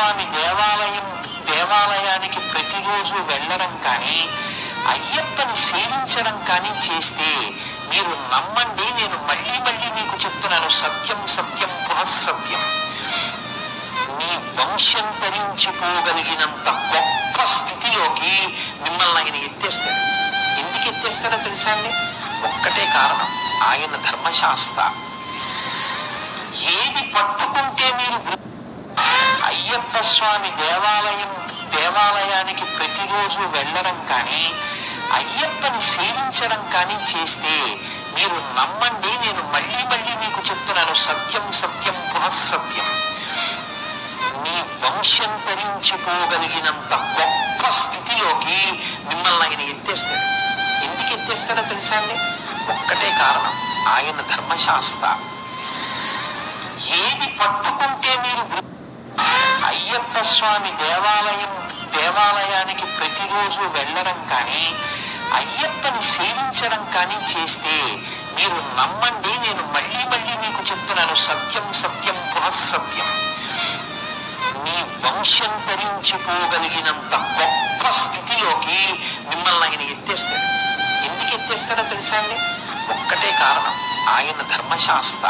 స్వామి దేవాలయం దేవాలయానికి ప్రతిరోజు వెళ్ళడం కానీ అయ్యప్పని సేవించడం కానీ చేస్తే మీరు నమ్మండి నేను మళ్ళీ మళ్ళీ మీకు చెప్తున్నాను సత్యం సత్యం పునఃసత్యం. మీ వంశం తరించిపోగలిగినంత గొప్ప స్థితిలోకి మిమ్మల్ని ఆయన ఎత్తేస్తాడు. ఎందుకు ఎత్తేస్తాడో తెలుసా అండి? ఒక్కటే కారణం ఆయన ధర్మశాస్త్ర. ఏది పట్టుకుంటే మీరు అయ్యప్ప స్వామి దేవాలయం దేవాలయానికి ప్రతిరోజు వెళ్ళడం కానీ అయ్యప్పని సేవించడం కానీ చేస్తే మీరు నమ్మండి నేను మళ్ళీ మళ్ళీ మీకు చెప్తున్నాను సత్యం సత్యం పునఃసత్యం. మీ వంశం తరించిపోగలిగినంత గొప్ప స్థితిలోకి మిమ్మల్ని ఆయన ఎత్తేస్తాడు. ఎందుకు ఎత్తేస్తాడో తెలుసా అండి? ఒక్కటే కారణం ఆయన ధర్మశాస్త్ర. ఏది పట్టుకుంటే మీరు అయ్యప్ప స్వామి దేవాలయం దేవాలయానికి ప్రతిరోజు వెళ్ళడం కానీ అయ్యప్పని సేవించడం కానీ చేస్తే మీరు నమ్మండి నేను మళ్ళీ మళ్ళీ మీకు చెప్తున్నాను సత్యం సత్యం పునఃసత్యం మీ వంశం తరించిపోగలిగినంత గొప్ప స్థితిలోకి మిమ్మల్ని ఆయన ఎత్తేస్తాడు. ఎందుకు ఎత్తేస్తాడో తెలుసా అండి? ఒక్కటే కారణం ఆయన ధర్మశాస్త్ర.